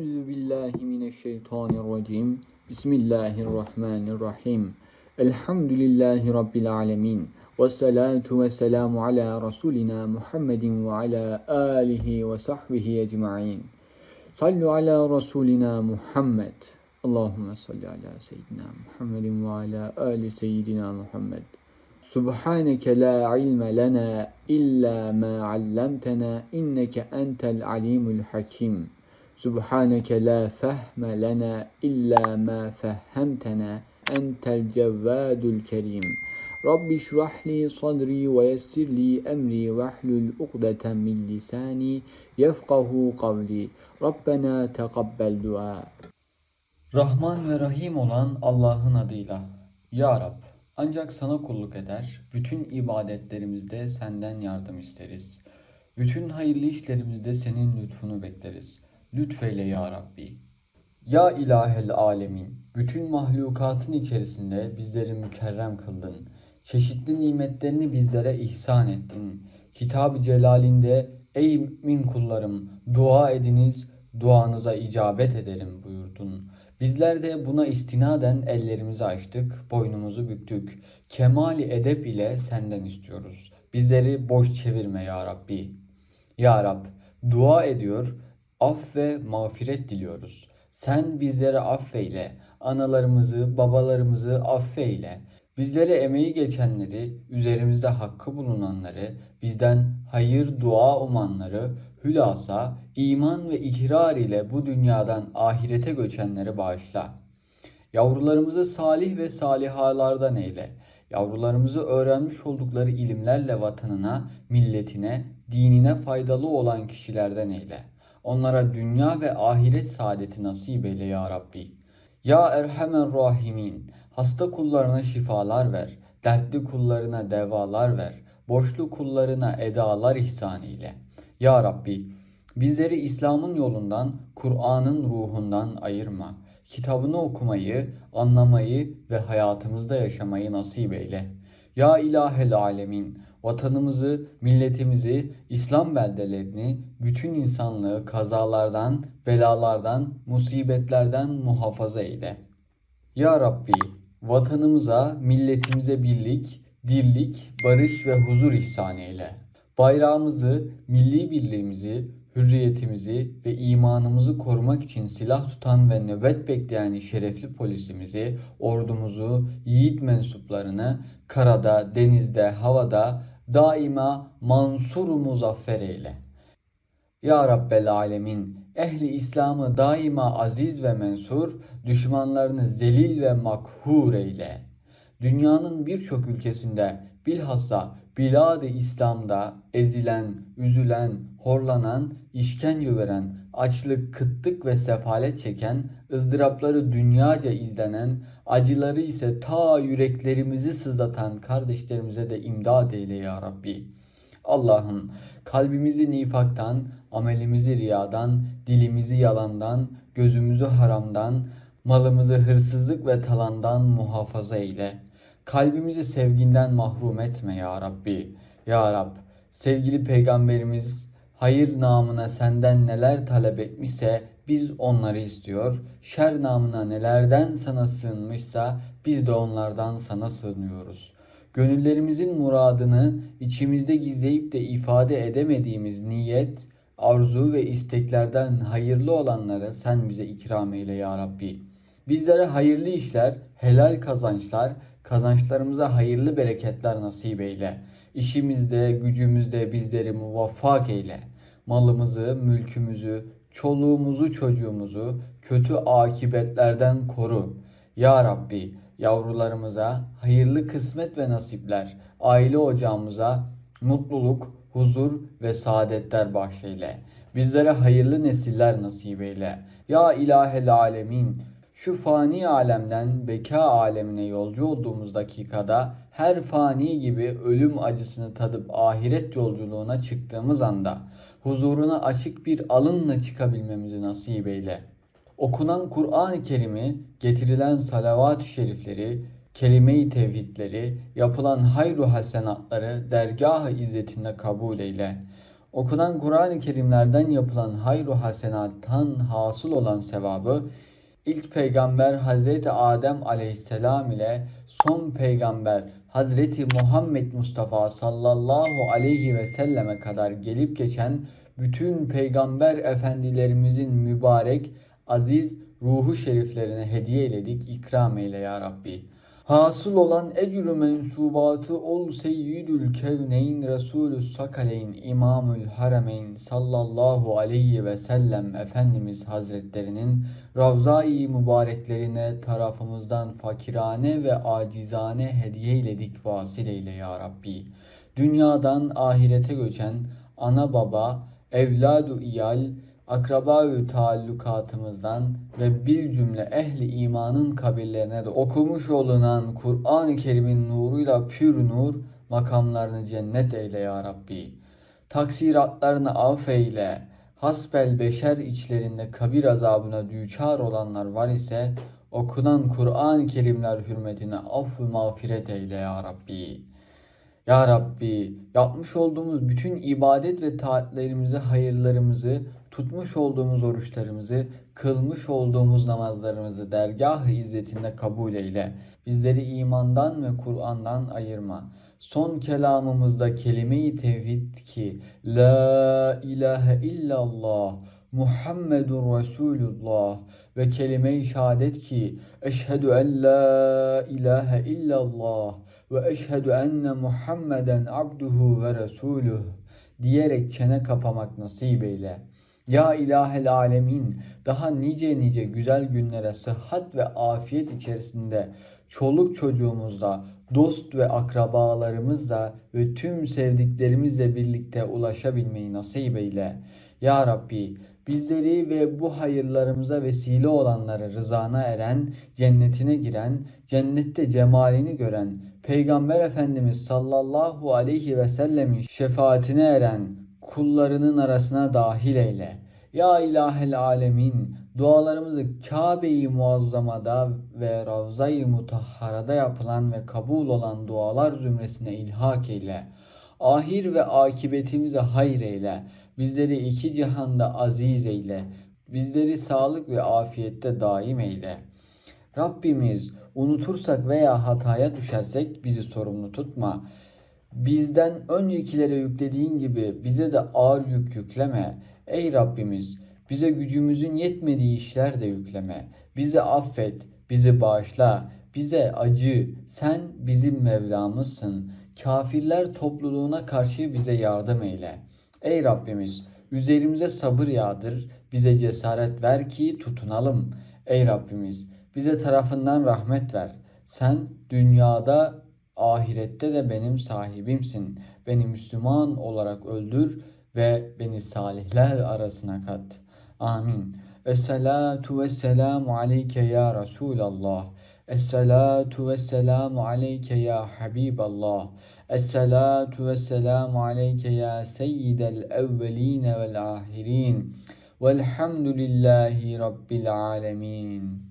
Euzu billahi mineşşeytanirracim. Bismillahirrahmanirrahim. Elhamdülillahi rabbil alamin. Ve salatu ve selamu ala rasulina Muhammedin ve ala alihi ve sahbihi ecmaîn. Sallu ala rasulina Muhammed. Allahumme salli ala seyyidina Muhammedin ve ala ali seyyidina Muhammed. Subhaneke la ilme lena illa ma allamtena inneke entel alimul hakim. Subhaneke la fehme lena illa ma fehhemtena entel cevvadul kerim. Rabbi şrah li sadri ve yessir li emri ve hlul uqdeten min lisani yefkahu kavli. Rabbena tekabbel dua. Rahman ve Rahim olan Allah'ın adıyla. Ya Rab, ancak sana kulluk eder, bütün ibadetlerimizde senden yardım isteriz. Bütün hayırlı işlerimizde senin lütfunu bekleriz. Lütfeyle ya Rabbi. Ya ilahel alemin, bütün mahlukatın içerisinde bizleri mükerrem kıldın. Çeşitli nimetlerini bizlere ihsan ettin. Kitab-ı Celalinde ey mümin kullarım dua ediniz, duanıza icabet ederim buyurdun. Bizler de buna istinaden ellerimizi açtık, boynumuzu büktük. Kemali edep ile senden istiyoruz. Bizleri boş çevirme ya Rabbi. Ya Rab, dua ediyor, af ve mağfiret diliyoruz. Sen bizlere affeyle, analarımızı, babalarımızı affeyle. Bizlere emeği geçenleri, üzerimizde hakkı bulunanları, bizden hayır dua umanları, hülasa iman ve ikrar ile bu dünyadan ahirete göçenleri bağışla. Yavrularımızı salih ve salihalardan eyle. Yavrularımızı öğrenmiş oldukları ilimlerle vatanına, milletine, dinine faydalı olan kişilerden eyle. Onlara dünya ve ahiret saadeti nasip eyle ya Rabbi. Ya Erhamer Rahimin, hasta kullarına şifalar ver, dertli kullarına devalar ver, boşlu kullarına edalar ihsan eyle. Ya Rabbi, bizleri İslam'ın yolundan, Kur'an'ın ruhundan ayırma. Kitabını okumayı, anlamayı ve hayatımızda yaşamayı nasip eyle. Ya ilahel alemin, vatanımızı, milletimizi, İslam beldelerini, bütün insanlığı kazalardan, belalardan, musibetlerden muhafaza eyle. Ya Rabbi, vatanımıza, milletimize birlik, dirlik, barış ve huzur ihsan eyle. Bayrağımızı, milli birliğimizi, hürriyetimizi ve imanımızı korumak için silah tutan ve nöbet bekleyen şerefli polisimizi, ordumuzu, yiğit mensuplarını karada, denizde, havada daima mansur muzaffer eyle. Ya Rabbel Alemin, ehli İslam'ı daima aziz ve mensur, düşmanlarını zelil ve makhur eyle. Dünyanın birçok ülkesinde bilhassa Bilad-ı İslam'da ezilen, üzülen, horlanan, işkence gören, açlık, kıtlık ve sefalet çeken, ızdırapları dünyaca izlenen, acıları ise ta yüreklerimizi sızlatan kardeşlerimize de imdad eyle ya Rabbi. Allah'ım kalbimizi nifaktan, amelimizi riyadan, dilimizi yalandan, gözümüzü haramdan, malımızı hırsızlık ve talandan muhafaza eyle.'' Kalbimizi sevginden mahrum etme ya Rabbi. Ya Rab, sevgili peygamberimiz hayır namına senden neler talep etmişse biz onları istiyor. Şer namına nelerden sana sığınmışsa biz de onlardan sana sığınıyoruz. Gönüllerimizin muradını içimizde gizleyip de ifade edemediğimiz niyet, arzu ve isteklerden hayırlı olanları sen bize ikram eyle ya Rabbi. Bizlere hayırlı işler, helal kazançlar, Kazançlarımıza hayırlı bereketler nasip eyle. İşimizde, gücümüzde bizleri muvaffak eyle. Malımızı, mülkümüzü, çoluğumuzu, çocuğumuzu kötü akibetlerden koru. Ya Rabbi, yavrularımıza hayırlı kısmet ve nasipler, aile ocağımıza mutluluk, huzur ve saadetler bahşeyle. Bizlere hayırlı nesiller nasip eyle. Ya ilahel alemin, şu fani alemden beka alemine yolcu olduğumuz dakikada her fani gibi ölüm acısını tadıp ahiret yolculuğuna çıktığımız anda huzuruna açık bir alınla çıkabilmemizi nasip eyle. Okunan Kur'an-ı Kerim'i, getirilen salavat-ı şerifleri, kelime-i tevhidleri, yapılan hayru hasenatları dergah-ı izzetinde kabul eyle. okunan Kur'an-ı Kerimlerden yapılan hayru hasenattan hasıl olan sevabı ilk peygamber Hazreti Adem aleyhisselam ile son peygamber Hazreti Muhammed Mustafa sallallahu aleyhi ve selleme kadar gelip geçen bütün peygamber efendilerimizin mübarek, aziz ruhu şeriflerine hediye eyledik, ikram eyle ya Rabbi. Hasıl olan ecrü mensubatı ol seyyidül kevneyn Resulü sakaleyn İmamül Harameyn sallallahu aleyhi ve sellem Efendimiz Hazretlerinin Ravza-i mübareklerine tarafımızdan fakirane ve acizane hediye eyledik vasil eyle ya Rabbi. Dünyadan ahirete göçen ana baba, evladu iyal, akrabaü taallukatımızdan ve bir cümle ehli imanın kabirlerine de okumuş olunan Kur'an-ı Kerim'in nuruyla pür nur makamlarını cennet eyle ya Rabbi. Taksiratlarını affeyle. Hasbel beşer içlerinde kabir azabına düçar olanlar var ise okunan Kur'an-ı Kerimler hürmetine affı mağfiret eyle ya Rabbi. Ya Rabbi yapmış olduğumuz bütün ibadet ve taatlerimizi, hayırlarımızı, tutmuş olduğumuz oruçlarımızı, kılmış olduğumuz namazlarımızı dergah-ı izzetinde kabul eyle. Bizleri imandan ve Kur'an'dan ayırma. Son kelamımızda kelime-i tevhid ki La ilahe illallah Muhammedun Resulullah ve kelime-i şehadet ki Eşhedü en la ilahe illallah ve eşhedü enne Muhammeden abduhu ve resuluh diyerek çene kapamak nasip eyle. Ya ilahel alemin daha nice nice güzel günlere sıhhat ve afiyet içerisinde çoluk çocuğumuzla, dost ve akrabalarımızla ve tüm sevdiklerimizle birlikte ulaşabilmeyi nasip eyle. Ya Rabbi bizleri ve bu hayırlarımıza vesile olanları rızana eren, cennetine giren, cennette cemalini gören, Peygamber Efendimiz sallallahu aleyhi ve sellemin şefaatine eren kullarının arasına dahil eyle. Ya ilahel alemin dualarımızı Kabe-i Muazzama'da ve Ravza-i Mutahhara'da yapılan ve kabul olan dualar zümresine ilhak eyle. Ahir ve akibetimize hayır. Bizleri iki cihanda aziz eyle. Bizleri sağlık ve afiyette daim eyle. Rabbimiz unutursak veya hataya düşersek bizi sorumlu tutma. Bizden öncekilere yüklediğin gibi bize de ağır yük yükleme. Ey Rabbimiz bize gücümüzün yetmediği işler de yükleme. Bizi affet, bizi bağışla, bize acı. Sen bizim Mevlamızsın. Kafirler topluluğuna karşı bize yardım eyle. Ey Rabbimiz üzerimize sabır yağdır, bize cesaret ver ki tutunalım. Ey Rabbimiz bize tarafından rahmet ver. Sen dünyada ahirette de benim sahibimsin. Beni Müslüman olarak öldür ve beni salihler arasına kat. Amin. Esselatu ve selamu aleyke ya Resulallah. Esselatu ve selamu aleyke ya Habiballah. Esselatu ve selamu aleyke ya Seyyidel evveline vel ahirin. Velhamdülillahi Rabbil alemin.